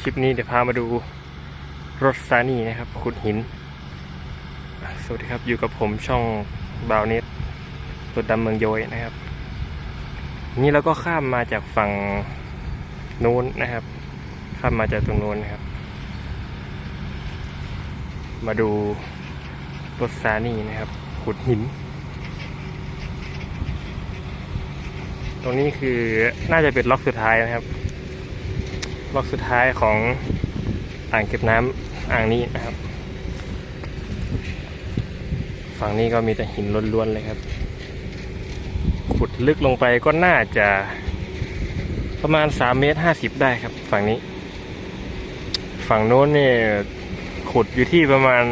คลิปนี้เดี๋ยวพามาดูรถซานี่นะครับ ขุดหิน สวัสดีครับอยู่กับผมช่องบาวเน็ตรถดำเมืองโยยนะครับ นี่เราก็ข้ามมาจากฝั่งนู้นนะครับ ข้ามมาจากตรงนู้นนะครับ มาดูรถซานี่นะครับ ขุดหิน ตรงนี้คือน่าจะเป็นล็อกสุดท้ายนะครับ ล็อกสุดท้ายของอ่างเก็บน้ำอ่างนี้นะครับ ฝั่งนี้ก็มีแต่หินล้วนๆเลยครับ ขุดลึกลงไปก็น่าจะประมาณ3เมตร50 ได้ครับ ฝั่งนี้ ฝั่งโน้นเนี่ยขุดอยู่ที่ประมาณ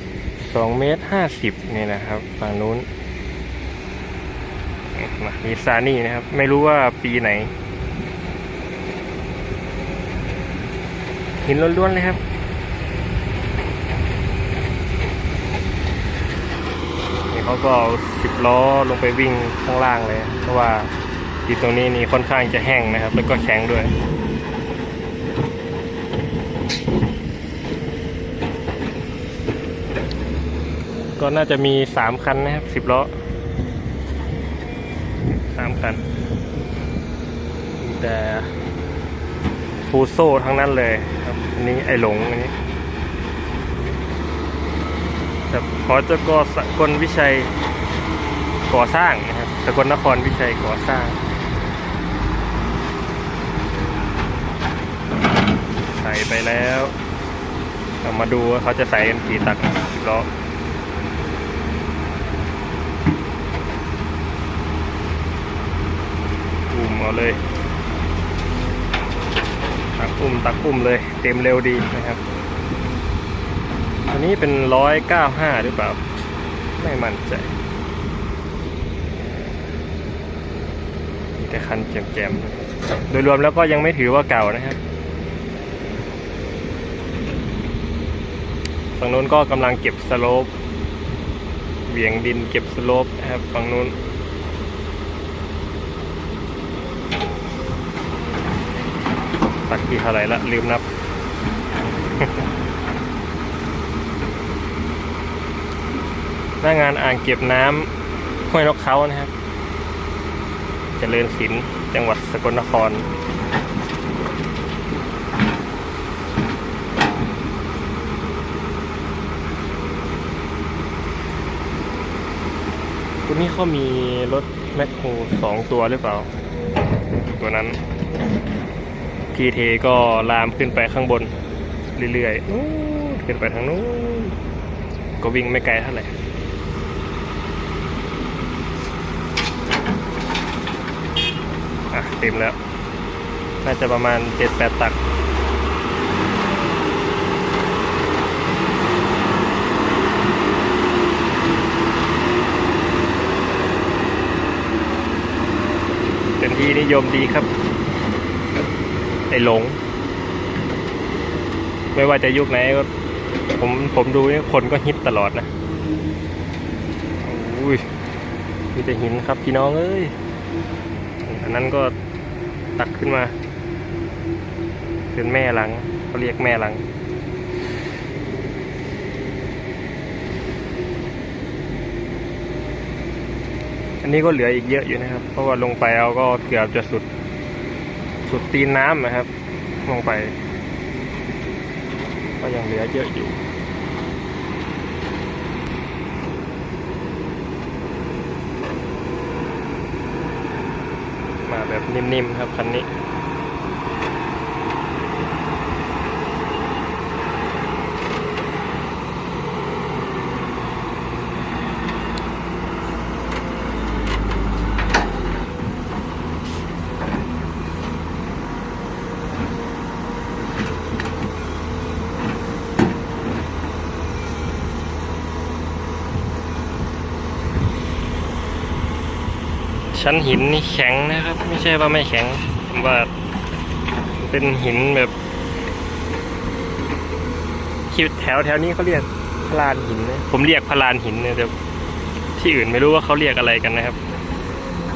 2เมตร50เนี่ยนะครับ ฝั่งโน้นมามีซานี่นะครับ ไม่รู้ว่าปีไหน หินล้วนๆเลยครับ นี่เขาก็เอาสิบล้อลงไปวิ่งข้างล่างเลย เพราะว่าดินตรงนี้นี่ค่อนข้างจะแห้งนะครับ แล้วก็แข็งด้วยก็น่าจะมีสามคันนะครับสิบล้อสามคันมีแต่ ฟูโซ่ทั้งนั้นเลยครับอันนี้ไอหลงอันนี้แต่ขอจะกสกลวิชัยก่อสร้างนะครับสกลนครวิชัยก่อสร้าง ใส่ไปแล้วเรามาดูว่าเขาจะใส่กันกี่ตักสิบล้ออุ้มเอาเลย อุ้มตักอุ้มเลยเต็มเร็วดีนะครับอันนี้เป็นร้อยเก้าห้าหรือเปล่า ไม่มั่นใจมีแต่คันแจมๆ โดยรวมแล้วก็ยังไม่ถือว่าเก่านะครับฝั่งนู้นก็กำลังเก็บสโลป เหวี่ยงดินเก็บสโลปนะครับฝั่งนู้น ตักที่เท่าไหร่ละลืมนับ หน้างานอ่างเก็บน้ำห้วยนกเขานะครับเจริญศิลป์จังหวัดสกลนครคุณนี่เขามีรถแมคโครสองตัวหรือเปล่า ตัวนั้น ทีเทก็ลามขึ้นไปข้างบนเรื่อยๆนู้นขึ้นไปทางนู้นก็วิ่งไม่ไกลเท่าไหร่อะเต็มแล้ว น่าจะประมาณเจ็ดแปดตักเป็นที่นิยมดีครับ ไอ้หลง ไม่ว่าจะยุคไหนก็ผมผมดูนี่คนก็ฮิตตลอดนะอุ้ยมีแต่หินครับพี่น้องเอ้ย อันนั้นก็ตักขึ้นมา เป็นแม่หลังเขาเรียกแม่หลัง อันนี้ก็เหลืออีกเยอะอยู่นะครับ เพราะว่าลงไปเอาก็เกือบจะสุด สุดตีนน้ำนะครับ ลงไป ก็ยังเหลือเยอะอยู่มาแบบนิ่มๆครับคันนี้ ชั้นหินนี่แข็งนะครับ ไม่ใช่ว่าไม่แข็งว่าเป็นหินแบบคิวแถวแถวนี้เขาเรียกพลานหินนะผมเรียกพลานหินเนี่ยแต่ที่อื่นไม่รู้ว่าเขาเรียกอะไรกันนะครับ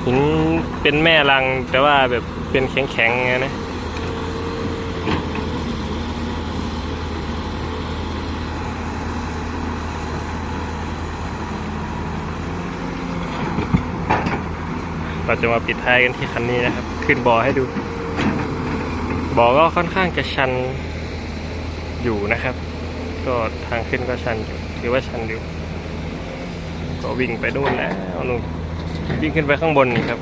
หินเป็นแม่รังแต่ว่าแบบเป็นแข็งๆไงนะ เราจะมาปิดท้ายกันที่คันนี้นะครับ ขึ้นบอให้ดู บอก็ค่อนข้างจะชันอยู่นะครับ ก็ทางขึ้นก็ชันอยู่ถือว่าชันอยู่ ก็วิ่งไปนู่นแล้วนู่นวิ่งขึ้นไปข้างบนนี่ครับ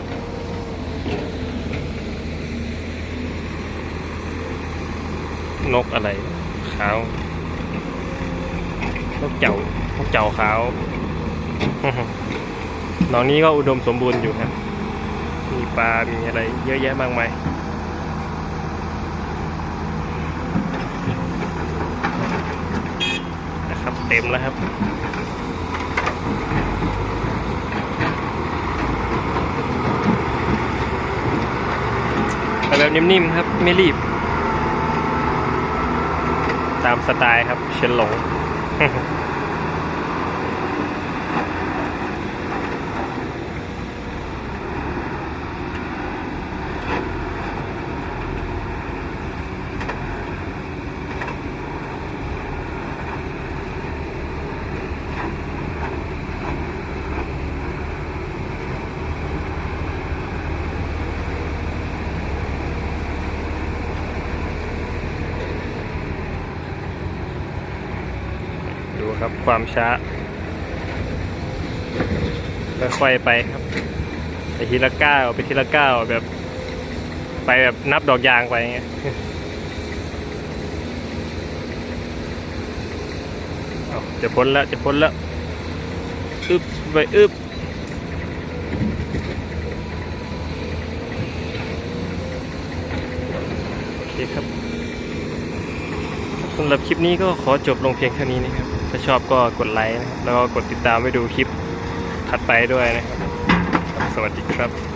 นกอะไรขาว นกเจ้านกเจ้าขาวหนองนี้ก็อุดมสมบูรณ์อยู่ครับ มีปลา มีอะไรเยอะแยะมากมายนะครับเต็มแล้วครับแบบนิ่มๆครับ ไม่รีบ ตามสไตล์ครับเชนหลง ครับ ความช้า ค่อยๆไปครับไปทีละก้าวไปทีละก้าวแบบ ไปแบบนับดอกยางไปอย่างเงี้ยจะพ้นแล้วจะพ้นแล้วอึบไปอึบโอเคครับสำหรับคลิปนี้ก็ขอจบลงเพียงเท่านี้นะครับ ถ้าชอบก็กดไลค์นะครับแล้วก็กดติดตามไปดูคลิปถัดไปด้วยนะครับ สวัสดีครับ